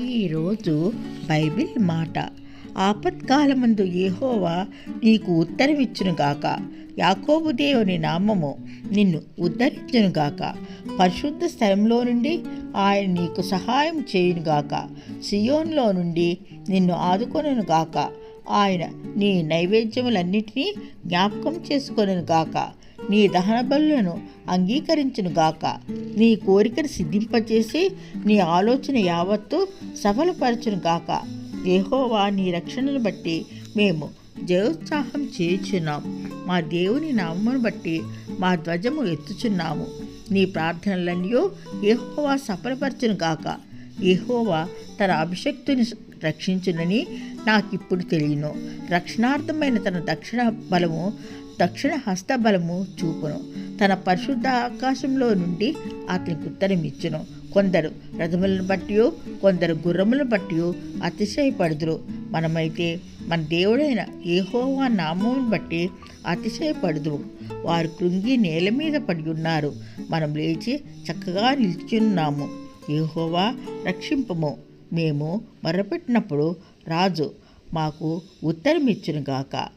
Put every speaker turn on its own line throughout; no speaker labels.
ఈరోజు బైబిల్ మాట. ఆపత్కాలమందు యెహోవా నీకు ఉత్తరమిచ్చునుగాక యాకోబు దేవుని నామము నిన్ను ఉద్ధరించునుగాక పరిశుద్ధ స్థలంలో నుండి ఆయన నీకు సహాయం చేయునుగాక సియోన్లో నుండి నిన్ను ఆదుకొనుగాక ఆయన నీ నైవేద్యములన్నిటినీ జ్ఞాపకం చేసుకొనుగాక నీ దహన బలులను అంగీకరించునుగాక నీ కోరికను సిద్ధింపచేసి నీ ఆలోచన యావత్తు సఫలపరచునుగాక యెహోవా నీ రక్షణను బట్టి మేము జయోత్సాహం చేయుచున్నాం. మా దేవుని నామమును బట్టి మా ధ్వజము ఎత్తుచున్నాము. నీ ప్రార్థనలన్నీ ఏహోవా సఫలపరచునుగాక ఏహోవా తన అభిషక్తుని రక్షించునని నాకిప్పుడు తెలియను. రక్షణార్థమైన తన దక్షిణ బలము దక్షిణ హస్తబలము చూపును. తన పరిశుద్ధ ఆకాశంలో నుండి అతనికి ఉత్తరం ఇచ్చును కొందరు రథములను బట్టి కొందరు గుర్రములను బట్టి అతిశయపడుదురు. మనమైతే మన దేవుడైన ఏహోవా నామమును బట్టి అతిశయపడుదురు. వారు కృంగి నేల మీద పడి ఉన్నారు. మనం లేచి చక్కగా నిల్చున్నాము. ఏహోవా రక్షింపము. మేము మొరపెట్టినప్పుడు రాజు మాకు ఉత్తరం ఇచ్చునుగాక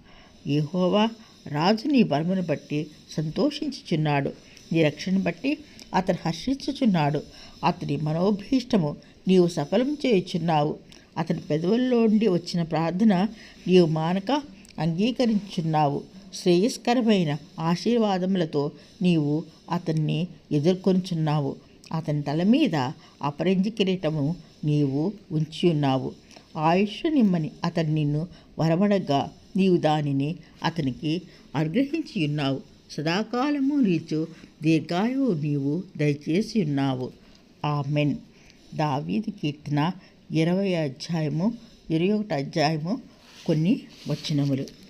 ఏహోవా రాజు నీ వర్మను బట్టి సంతోషించుచున్నాడు నీ రక్షణ బట్టి అతను హర్షించుచున్నాడు. అతని మనోభీష్టము నీవు సఫలం చేయుచున్నావు. అతని పెదవుల్లో నుండి వచ్చిన ప్రార్థన నీవు మానక అంగీకరించున్నావు శ్రేయస్కరమైన ఆశీర్వాదములతో నీవు అతన్ని ఎదుర్కొంచున్నావు అతని తల మీద అపరంజి కిరీటము నీవు ఉంచి ఉన్నావు ఆయుష్ నిమ్మని అతడు నిన్ను వరమడగా నీవు దానిని అతనికి అనుగ్రహించి ఉన్నావు. సదాకాలము నీచు దీర్ఘాయువు నీవు దయచేసి ఉన్నావు. ఆమెన్. దావీది కీర్తన ఇరవై అధ్యాయము ఇరవై ఒకటి అధ్యాయము కొన్ని వచనములు.